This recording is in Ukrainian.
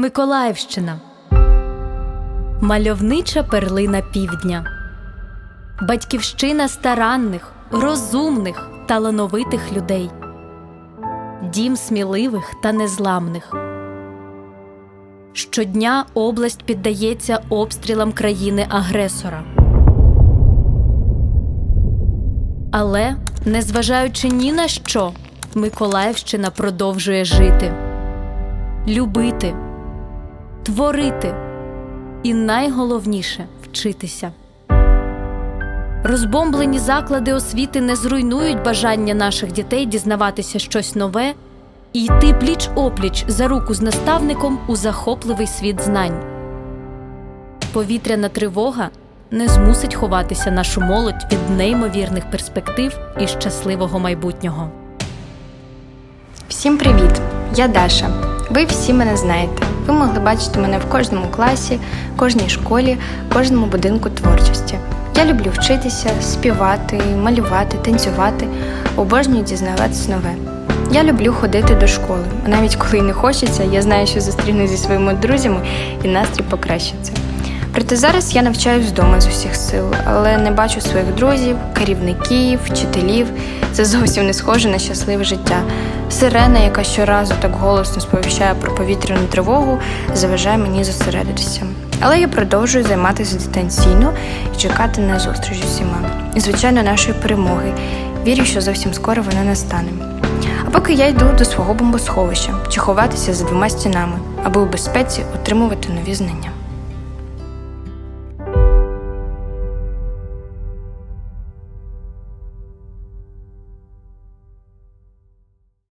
Миколаївщина мальовнича перлина півдня, батьківщина старанних, розумних, талановитих людей, дім сміливих та незламних. Щодня область піддається обстрілам країни-агресора. Але, незважаючи ні на що, Миколаївщина продовжує жити, любити, творити і найголовніше вчитися. Розбомблені заклади освіти не зруйнують бажання наших дітей дізнаватися щось нове і йти пліч опліч за руку з наставником у захопливий світ знань. Повітряна тривога не змусить ховатися нашу молодь від неймовірних перспектив і щасливого майбутнього. Всім привіт! Я Даша. Ви всі мене знаєте. Ви могли бачити мене в кожному класі, кожній школі, кожному будинку творчості. Я люблю вчитися, співати, малювати, танцювати, обожнюю дізнаватися нове. Я люблю ходити до школи. Навіть коли не хочеться, я знаю, що зустрінусь зі своїми друзями і настрій покращиться. Проте зараз я навчаюсь вдома з усіх сил, але не бачу своїх друзів, керівників, вчителів. Це зовсім не схоже на щасливе життя. Сирена, яка щоразу так голосно сповіщає про повітряну тривогу, заважає мені зосередитися. Але я продовжую займатися дистанційно і чекати на зустріч усіма. І, звичайно, нашої перемоги. Вірю, що зовсім скоро вона настане. А поки я йду до свого бомбосховища чи ховатися за двома стінами, аби у безпеці отримувати нові знання.